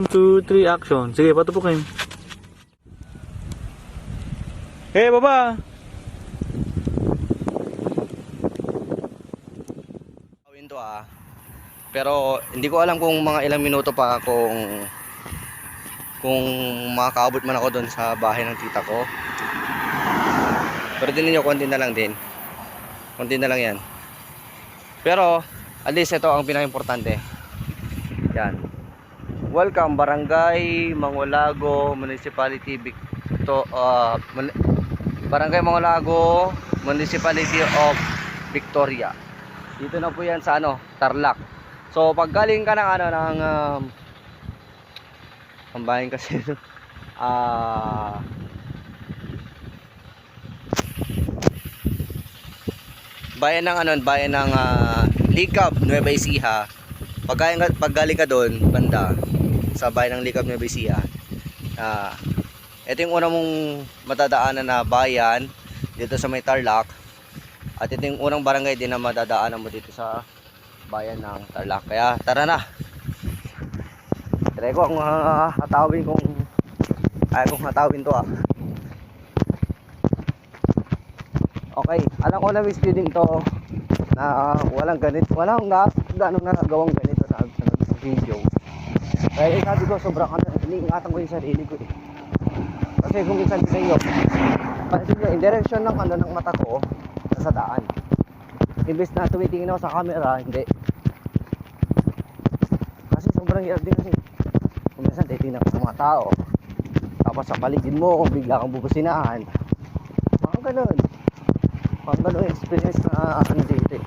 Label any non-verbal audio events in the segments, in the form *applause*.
2, 3, action. Sige, patupukin. Hey, baba! Gawin to ah. Pero hindi ko alam kung mga ilang minuto pa kung kung makakaabot man ako doon sa bahay ng tita ko. Pero din niyo konti na lang din. Konti na lang 'yan. Pero at least ito ang pinaka-importante. Yan. Welcome Barangay Mangulago Municipality Victo uh, Mun- Barangay Mangulago Municipality of Victoria. Dito na po yan sa ano, Tarlac. So pag galing ka ng ano ng um, bayan kasi *laughs* ah bayan ng ano, bayan ng ah, Likab, Nueva Ecija. Pag pag galing ka doon, banda sa bayan ng Likab, Nueva Ecija. Ah, ito yung una mong matadaanan na bayan dito sa may Tarlac. At ito yung unang barangay din na madadaanan mo dito sa bayan ng Tarlac. Kaya tara na. Try ko ang uh, hatawin kung ay kung hatawin to ah. Okay, alam ko na may speeding to na walang ganit, walang na ganong nagagawang ganito sa, sa video. Kaya sabi ko sobrang ano, iniingatan ko yung sarili ko eh. Kasi kung minsan sa iyo, pansin nyo, in direction ng ano ng mata ko, sa daan. Imbes na tumitingin ako sa camera, hindi. Kasi sobrang hirap din kasi. Kung minsan titingnan ka sa mga tao, tapos sa paligid mo, bigla kang bubusinahan. Mga ganun. Mga ganun experience na ano dito eh.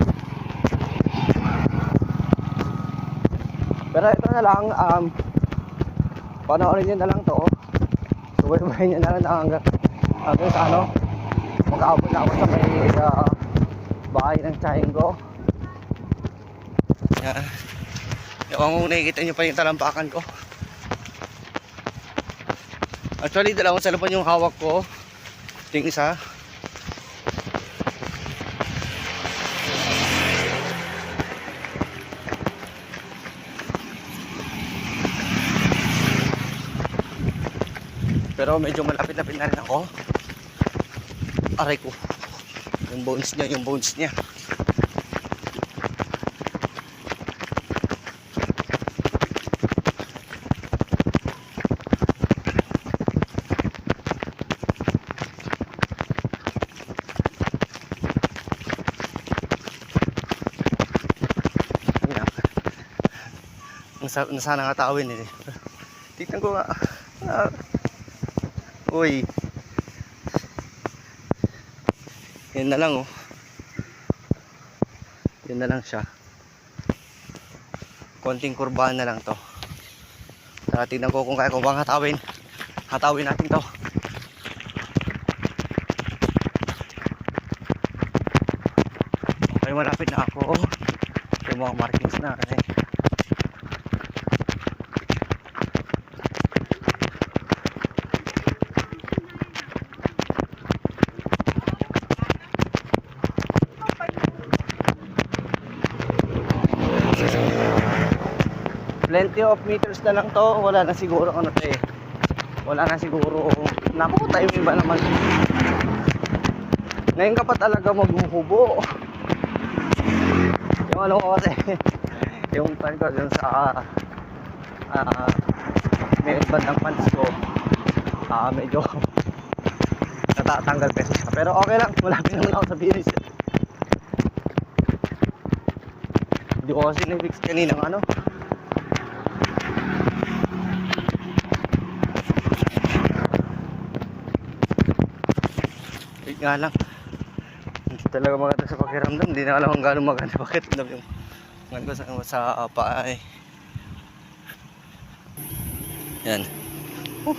Pero ito na lang, um, panoorin nyo na lang to. Subaybayin nyo na lang hanggang, hanggang sa ano, mag-aabot na ako sa may uh, bahay ng tsahin ko. Yan. Yung kung nakikita nyo pa yung talampakan ko. Actually, dalawang cellphone yung hawak ko. Yung isa. Pero medyo malapit-lapit na rin ako. Aray ko. Yung bones niya, yung bones niya. Ayan. Nasa, nasa nangatawin eh. Tignan ko nga. Ah. Uy. Yan na lang oh. Yan na lang siya. Konting kurbahan na lang to. Tara tingnan ko kung kaya ko bang hatawin. Hatawin natin to. Okay, malapit na ako. Yung mga markings na kasi. 20 off meters na lang to. Wala na siguro ano to eh. Wala na siguro. Naku tayo iba naman. Ngayon ka pa talaga maghuhubo. Yung ano ko kasi eh. yung time ko dun sa uh, uh, may bandang pants ko. Uh, medyo natatanggal peso siya. Pero okay lang. Malapit naman ako sa finish hindi ko kasi na-fix kanina ano. Nga lang. Hindi talaga maganda sa pakiramdam. Hindi na alam kung gaano maganda. *laughs* Bakit alam yung ngayon ko sa, sa uh, paa eh. Yan. Uh.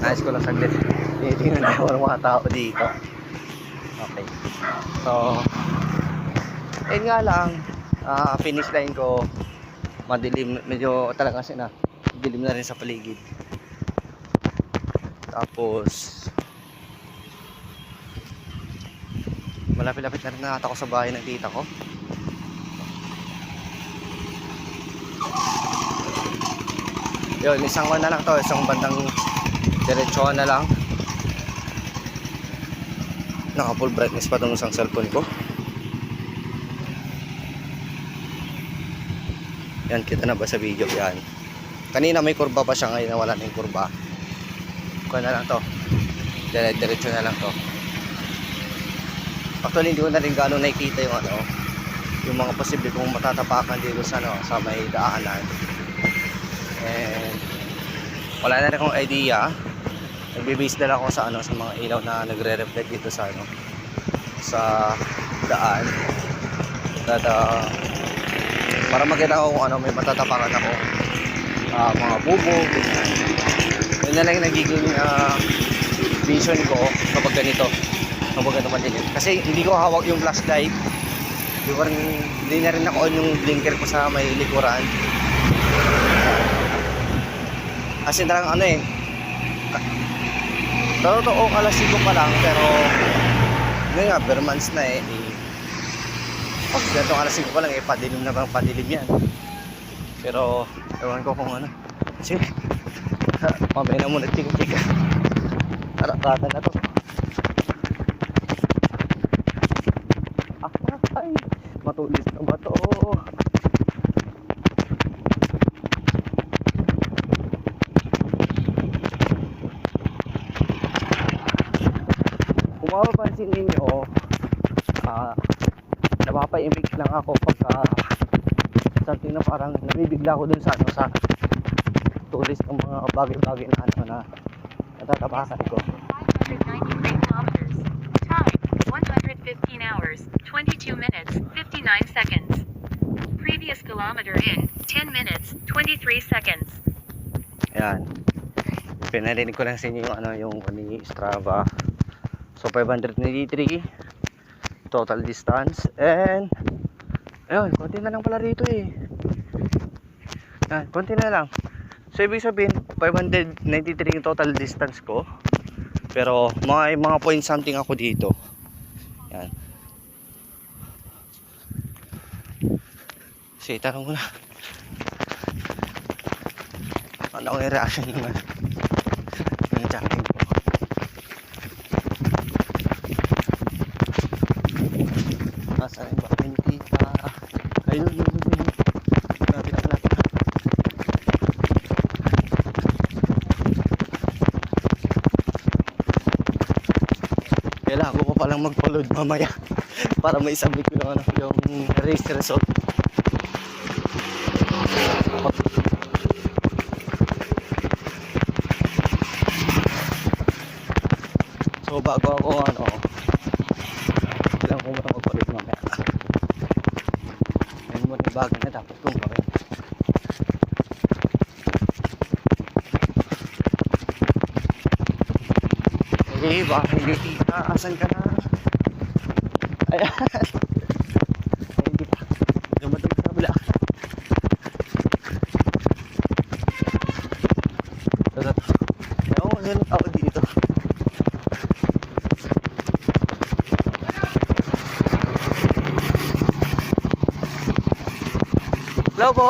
Nice ko lang saglit. Tinitingnan na yung mga tao dito. Okay. So, ayun nga lang. ah finish line ko. Madilim. Medyo talaga kasi na. Dilim na rin sa paligid. Tapos, malapit-lapit na rin na ako sa bahay ng tita ko. Yun, isang one na lang to, isang bandang diretsuhan na lang. Naka full brightness pa tong isang cellphone ko. Yan, kita na ba sa video? Yan. Kanina may kurba pa siya ngayon wala na yung kurba. Kuha na lang to. Dire diretso na lang to. Actually, hindi ko na rin gano'ng nakikita yung ano, yung mga posible kong matatapakan dito sa ano, sa may daanan. And wala na rin akong idea. Nagbe-base na lang ako sa ano sa mga ilaw na nagre-reflect dito sa ano sa daan. At uh, para makita ko kung ano may matatapakan ako. Ah, mga bubo, ganyan. Yun na lang nagiging ah, vision ko kapag ganito. Kapag ganito madilim. Kasi hindi ko hawak yung flashlight. Hindi, ko rin, hindi na rin ako yung blinker ko sa may likuran. Kasi talagang ano eh. Totoo, alas 5 pa lang, pero ngayon nga, bare months na eh. eh pag ganito alas 5 pa lang eh, padilim na bang padilim yan. Pero, ewan ko kung ano. Kasi, *laughs* mamaya na muna chika-chika. Tarakatan na to. Ah, ay, matulis na ba to? Kung mapapansin ninyo, ah, napapaimik lang ako pagka something na parang nabibigla ako dun sa ano sa tulis ng mga bagay-bagay na ano na natatapakan ko. 193 kilometers. Time 115 hours, 22 minutes, 59 seconds. Previous kilometer in 10 minutes, 23 seconds. Ayan. Pinarinig ko lang sa inyo yung ano yung ni Strava. So 583 total distance and ayun, konti na lang pala rito eh. Yan, konti na lang. So ibig sabihin 593 yung total distance ko. Pero mga mga point something ako dito. Yan. Sige, tanong ko na. Ano ang reaction naman? Yung jogging ko. Nasaan yung bahay ni tita? Ayun, yun, yun, yun. Grabe na pala. Kailangan ko pa palang mag-upload mamaya *laughs* para may submit ko yung, ano, yung race result. So bago ako ano, kailangan ko muna mag-upload mamaya. Yan muna yung bagay na dapat kong gawin. Eh, baka hindi tita. Asan ka na? Ayan. Ay, *laughs* hindi pa. Dumating sa kabila. Tara. Ewan ko sino tao dito. Hello po.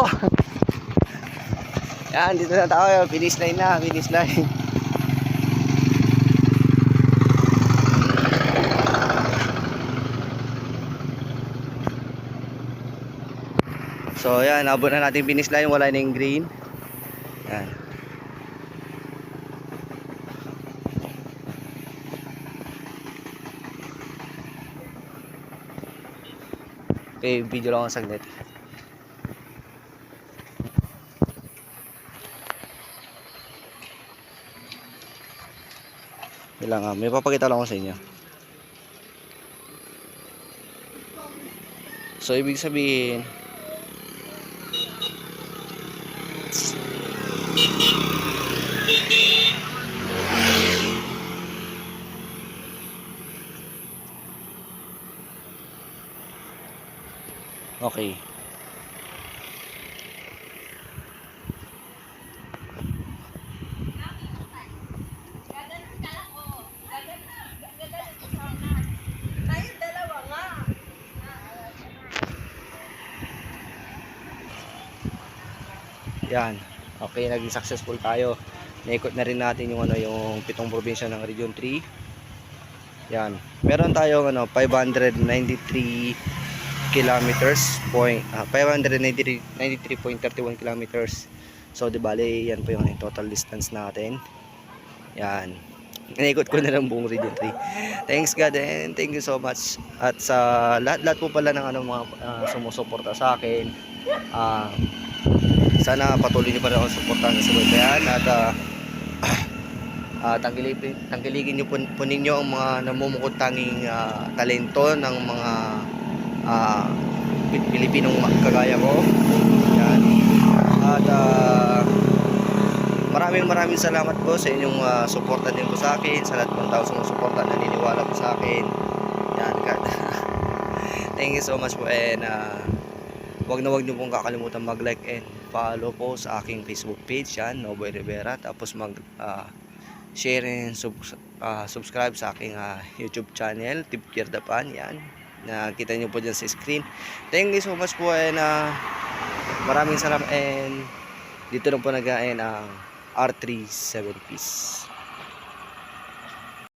*laughs* Yan, dito na tayo. Finish line na, finish line. So yan, abot na natin finish line, wala na yung green. Yan. Okay, video lang ako saglit. Kailangan, may papakita lang ako sa inyo. So, ibig sabihin, Okay. Yan. Okay, naging successful tayo. Naikot na rin natin yung ano yung pitong probinsya ng Region 3. Yan. Meron tayong ano 593 kilometers point ah, 593 93.31 kilometers. So di bale yan po yung total distance natin. Yan. Naikot ko na lang buong Region 3. Thanks God and thank you so much. At sa lahat-lahat po pala ng ano mga ah, sumusuporta sa akin. Ah sana patuloy niyo pa rin ako suportahan sa Bayan at *clears throat* uh, tangkilikin, tangkilikin niyo po, po ninyo ang mga namumukod tanging ah, talento ng mga Pil- Pilipinong kagaya ko. Yan. At ah, maraming maraming salamat po sa inyong ah, suporta din po sa akin, sa lahat ng tao sumusuporta, naniniwala po sa akin. Yan, God. *laughs* Thank you so much po and ah, Huwag na huwag niyo pong kakalimutan mag-like and follow po sa aking Facebook page yan, Noboy Rivera. Tapos mag ah, share and sub- ah, subscribe sa aking ah, YouTube channel, Tip Kirdapan. Yan. Nakita niyo po dyan sa screen. Thank you so much po and ah, maraming salamat and dito na po nag-end ang R37 Peace.